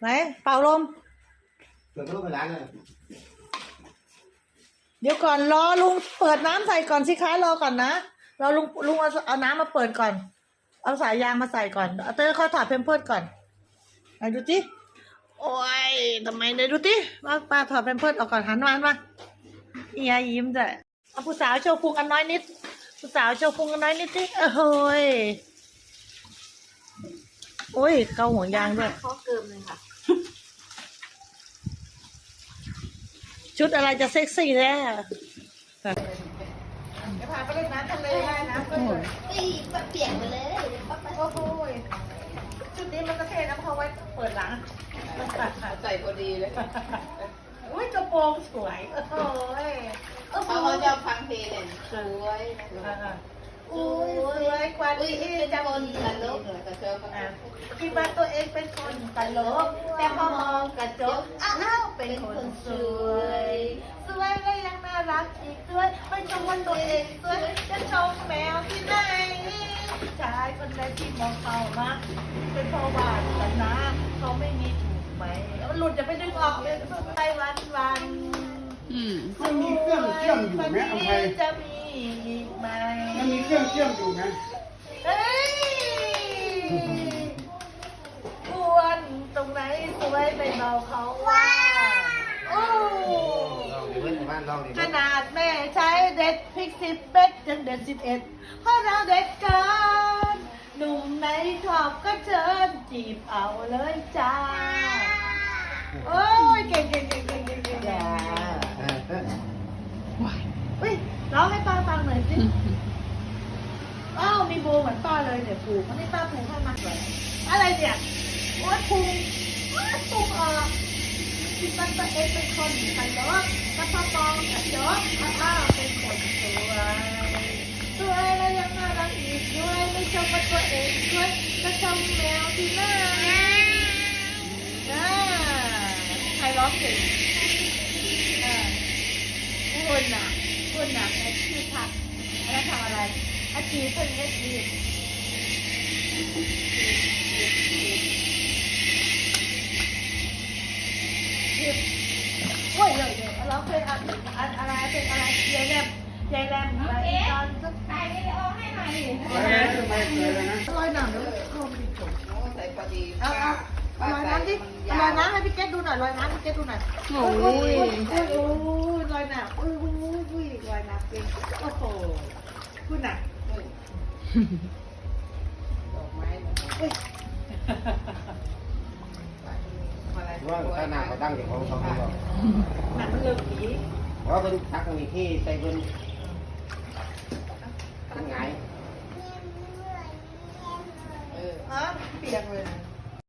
ไหนเป่าลม เปิดรูปไปร้านเลยเดี๋ยวก่อนรอลุงเปิดน้ำใส่ก่อนสิคะรอก่อนนะรอลุงลุงเอาเอาน้ำมาเปิดก่อน เอาสายยางมาใส่ก่อนเอาเต้ยเขาถอดเพมเพิร์ดก่อนไหนดูจิโอ้ยทำไมไหนดูจิว่าป้าถอดเพมเพิร์ดออกก่อนหันมาหันมาเอียยิ้มจ้ะเอาผู้สาวโชว์พุงกันน้อยนิดผู้สาวโชว์พุงกันน้อยนิดสิเอ้ยโอ้ยเกาห่วงยางด้วยเขาเกิมเลยค่ะ ชุดอะไรจะเซ็กซี่แน่จะพาไปเล่นน้ำทะเลได้นะเพื่อนตีเปียกไปเลยโอ้โหชุดนี้มันก็เท่นะเพราะไว้เปิดหลังใส่พอดีเลยอุ้ยกระโปรงสวยโอ้โหโอ้โหเขาเขาจะฟังเพลงเนี่ยสวยนะอุ้ยสวยกว่าอุ้ยที่เป็นจะคมีนตลกเลยกระเจิงอะคิดว่าตัวเองเป็นคนตลกแต่พอมองกระจกอ้าว เป็นคนสวย สวยและยังน่ารักอีกด้วยไม่ชมว่าตัวเองสวยจะชมแมวที่ไหนชายคนใดที่มองเขามาเป็นเพราะว่าแต่นะเขาไม่มีถูกไหมเอาหลุดจะไปดึงออกเลยไปวันวันอืมมันมีเครื่องเชื่อมอยู่ไหมวันเอานี้ไปจะมีอีกไหมมันมีเครื่องเชื่อมอยู่ไหมเอ้ยควรตรงไหนสวยไปเบาเขาว่า โอ้ลองดิเพื่อนในบ้านลองดิขนาดแม่ใช้เด็ดพริกสิบเบ็ดยังเด็ดสิบเอ็ดเพราะเราเด็ดเกินหนุ่มไหนชอบก็เชิญจีบเอาเลยจ้า โอ้ยเก่งเก่งเก่งเก่งเก่งเก่งจ้าอุ้ยร้องให้ป้าฟังหน่อยสิอ้าวมีโบเหมือนป้าเลยเนี่ยผูกมันให้ป้าผูกให้มันเลยอะไรเนี่ยโอ้ยผูกโอ้ยผูกออก คิดว่าตัวเองเป็นคนขันล้อกระพปองขันยกอ้าวเป็นคนสวยสวยแล้วยังน่ารักอีกด้วยไม่ชมว่าตัวเองสวยจะชมแมวที่น่าอ่าใครร้องเพลงอ่าคุณน่ะคุณน่ะอ้ชื่อผักแล้วทำอะไรอาจีเป็นเล็ก ดีโอ้ยเลยวเยเราเคยอ่านอ่านอะไรเป็นอะไรยายแรมยายแรมอะไรตอนสักถ่ายวิดีโอให้หน่อยดิไม่ไม่เคยเลยนะร้อยหนังแล้วเข้าไปจบใส่พอดีเอาเอาเอาลอยน้ำดิเอาลอยน้ำให้พี่เกดดูหน่อยลอยน้ำพี่เกดดูหน่อยโอ้โอ้ยโอ้ยโอ้ยลอยน้ำโอ้ยโอ้ยโอ้ยลอยน้ำเป็นโอ้โหคุณน่ะดอกไม้อุ้ยอะไร ว่าถ้าหนักเขาตั้งเดี๋ยวเขาเขาเขาบอกหนังมันเลิกผีเพราะเป็นทักมีที่ใส่เป็น